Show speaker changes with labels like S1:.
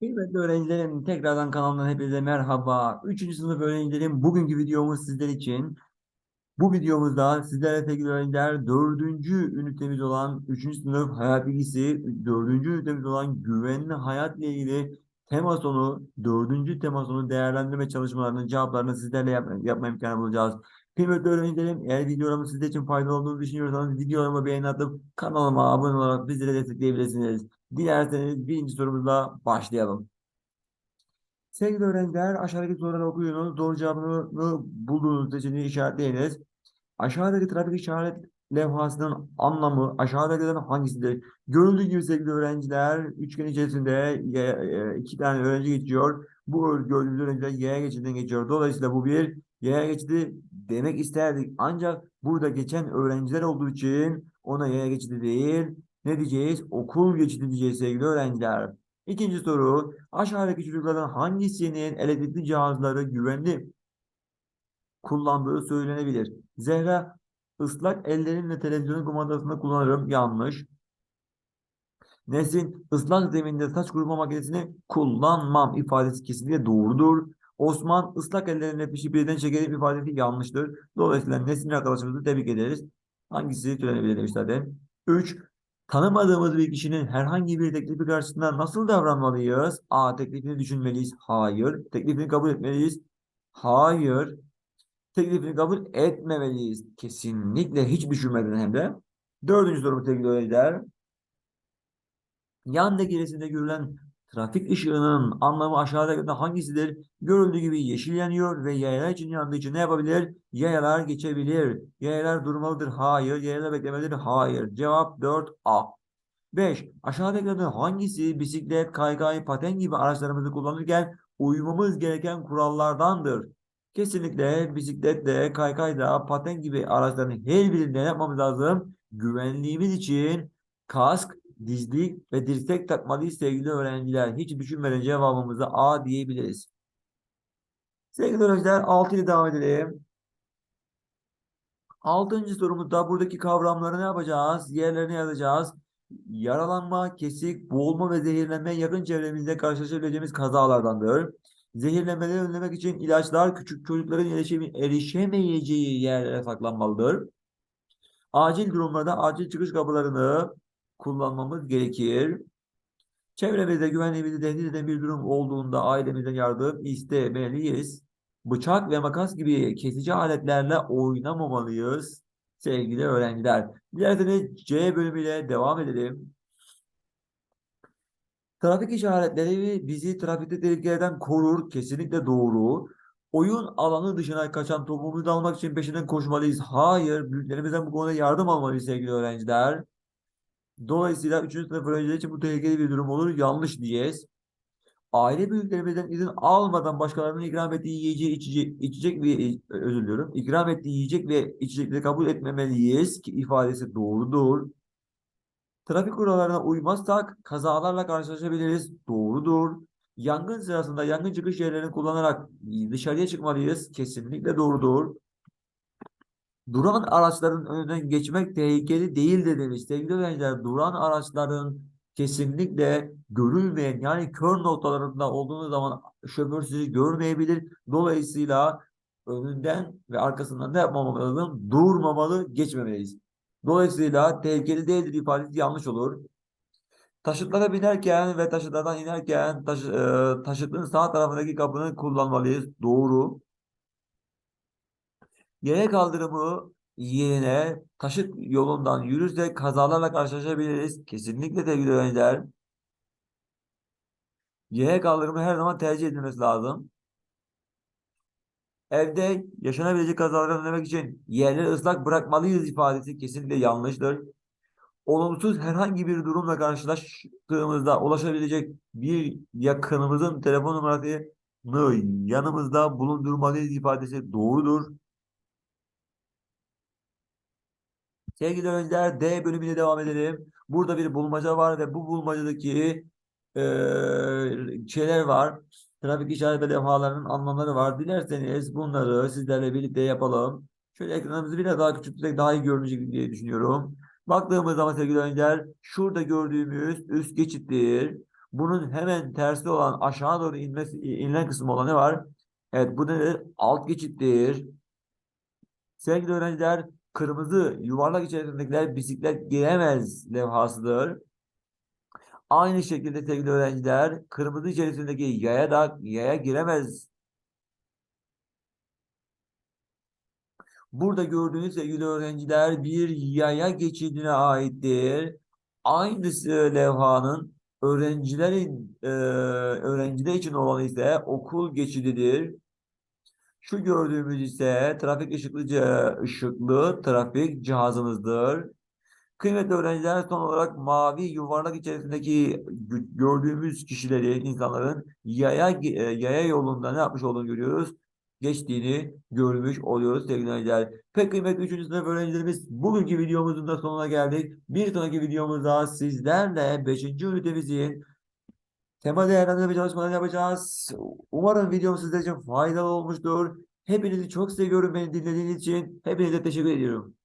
S1: Kıymetli öğrencilerim, tekrardan kanalımdan hepinize merhaba. Üçüncü sınıf öğrencilerim, bugünkü videomuz sizler için. Bu videomuzda sizlerle sevgili öğrenciler dördüncü ünitemiz olan üçüncü sınıf hayat bilgisi, dördüncü ünitemiz olan güvenli hayat ile ilgili tema sonu, dördüncü tema sonu değerlendirme çalışmalarının cevaplarını sizlerle yap yapma imkanı bulacağız. Kıymetli öğrencilerim, eğer videolarımı sizler için faydalı olduğunu düşünüyorsanız videolarıma beğeni atıp kanalıma abone olarak bizlere destekleyebilirsiniz. Dilerseniz birinci sorumuzla başlayalım. Sevgili öğrenciler, aşağıdaki soruları okuyunuz. Doğru cevabını bulduğunuz seçeneği işaretleyiniz. Aşağıdaki trafik işaret levhasının anlamı aşağıdakilerden hangisidir? Görüldüğü gibi sevgili öğrenciler, üçgen içerisinde e, iki tane öğrenci geçiyor. Bu gördüğünüz öğrenciler yaya geçidinden geçiyor. Dolayısıyla bu bir yaya geçidi demek isterdik. Ancak burada geçen öğrenciler olduğu için ona yaya geçidi değil, ne diyeceğiz? Okul geçidi diyeceğiz sevgili öğrenciler. İkinci soru, aşağıdaki çocuklardan hangisinin elektrikli cihazları güvenli kullandığı söylenebilir? Zehra, ıslak ellerimle televizyonun kumandasını kullanırım. Yanlış. Nesin, ıslak zeminde saç kurutma makinesini kullanmam ifadesi kesinlikle doğrudur. Osman, ıslak ellerimle pişi birden çekerim ifadesi yanlıştır. Dolayısıyla Nesin arkadaşımızı tebrik ederiz. Hangisi söylenebilir demiş zaten. 3. Tanımadığımız bir kişinin herhangi bir teklifi karşısında nasıl davranmalıyız? A. Teklifini düşünmeliyiz. Hayır. Teklifini kabul etmeliyiz. Hayır. Teklifini kabul etmemeliyiz. Kesinlikle hiç düşünmeden hem de. Dördüncü soru sevgili öğrenciler. Yan resimde görülen trafik ışığının anlamı aşağıdakilerden hangisidir? Görüldüğü gibi yeşil yanıyor ve yayalar için yandığı için ne yapabilir? Yayalar geçebilir. Yayalar durmalıdır. Hayır. Yayalar beklemelidir. Hayır. Cevap 4A. 5. Aşağıdakilerden hangisi bisiklet, kaykay, paten gibi araçlarımızı kullanırken uymamız gereken kurallardandır? Kesinlikle bisikletle, kaykayla, paten gibi araçların her birinde yapmamız lazım. Güvenliğimiz için kask, dizlik ve dirsek takmalıyız sevgili öğrenciler. Hiç düşünmeden cevabımızı A diyebiliriz. Sevgili öğrenciler 6 ile devam edelim. Altıncı sorumuzda buradaki kavramları ne yapacağız? Yerlerine yazacağız. Yaralanma, kesik, boğulma ve zehirlenme yakın çevremizde karşılaşabileceğimiz kazalardandır. Zehirlenmeleri önlemek için ilaçlar küçük çocukların erişemeyeceği yerlere saklanmalıdır. Acil durumlarda acil çıkış kapılarını kullanmamız gerekir. Çevremizde güvenliğimizi tehdit eden bir durum olduğunda ailemizden yardım istemeliyiz. Bıçak ve makas gibi kesici aletlerle oynamamalıyız sevgili öğrenciler. Dilerseniz C bölümüyle devam edelim. Trafik işaretleri bizi trafikte tehlikelerden korur. Kesinlikle doğru. Oyun alanı dışına kaçan topumuzu almak için peşinden koşmalıyız. Hayır. Büyüklerimizden bu konuda yardım almalıyız sevgili öğrenciler. Dolayısıyla 3. sınıf öğrenciler için bu tehlikeli bir durum olur. Yanlış diyeceğiz. Aile büyüklerimizden izin almadan başkalarının ikram ettiği yiyeceği, içecek, içecek ve özür diliyorum. İkram ettiği yiyecek ve içecekleri kabul etmemeliyiz ki ifadesi doğrudur. Trafik kurallarına uymazsak kazalarla karşılaşabiliriz. Doğrudur. Yangın sırasında yangın çıkış yerlerini kullanarak dışarıya çıkmalıyız. Kesinlikle doğrudur. Duran araçların önünden geçmek tehlikeli değildir demiş. Sevgili öğrenciler, duran araçların kesinlikle görülmeyen yani kör noktalarında olduğunuz zaman şoför sizi görmeyebilir. Dolayısıyla önünden ve arkasından ne yapmamamız? Durmamalı, geçmemeliyiz. Dolayısıyla tehlikeli değildir ifadesi yanlış olur. Taşıtlara binerken ve taşıtlardan inerken taşı, e, taşıtın sağ tarafındaki kapını kullanmalıyız. Doğru. Yaya kaldırımı yerine taşıt yolundan yürürsek kazalarla karşılaşabiliriz. Kesinlikle sevgili öğrenciler. Yaya kaldırımı her zaman tercih edilmesi lazım. Evde yaşanabilecek kazaları önlemek için yerleri ıslak bırakmalıyız ifadesi kesinlikle yanlıştır. Olumsuz herhangi bir durumla karşılaştığımızda ulaşabilecek bir yakınımızın telefon numarasını yanımızda bulundurmalıyız ifadesi doğrudur. Sevgili öğrenciler D bölümüne devam edelim. Burada bir bulmaca var ve bu bulmacadaki eee, şeyler var. Trafik işaret ve levhalarının anlamları var. Dilerseniz bunları sizlerle birlikte yapalım. Şöyle ekranımızı biraz daha küçültsek daha iyi görünecek diye düşünüyorum. Baktığımız zaman sevgili öğrenciler şurada gördüğümüz üst geçittir. Bunun hemen tersi olan aşağı doğru inmesi, inilen kısmı olan ne var? Evet bu nedir? Alt geçittir. Sevgili öğrenciler, kırmızı yuvarlak içerisindekiler bisiklet giremez levhasıdır. Aynı şekilde sevgili öğrenciler, kırmızı içerisindeki yaya da yaya giremez. Burada gördüğünüz sevgili öğrenciler bir yaya geçidine aittir. Aynısı levhanın öğrencilerin e, öğrenciler için olanı ise okul geçididir. Şu gördüğümüz ise trafik ışıklı, ışıklı trafik cihazımızdır. Kıymetli öğrenciler son olarak mavi yuvarlak içerisindeki gö- gördüğümüz kişilerin, insanların yaya e, yaya yolunda ne yapmış olduğunu görüyoruz. Geçtiğini görmüş oluyoruz sevgili öğrenciler. Pek kıymetli 3. sınıf öğrencilerimiz bugünkü videomuzun da sonuna geldik. Bir sonraki videomuzda sizlerle 5. ünitemizin tema değerlendirme çalışmalarını yapacağız. Umarım videom sizler için faydalı olmuştur. Hepinizi çok seviyorum beni dinlediğiniz için. Hepinize teşekkür ediyorum.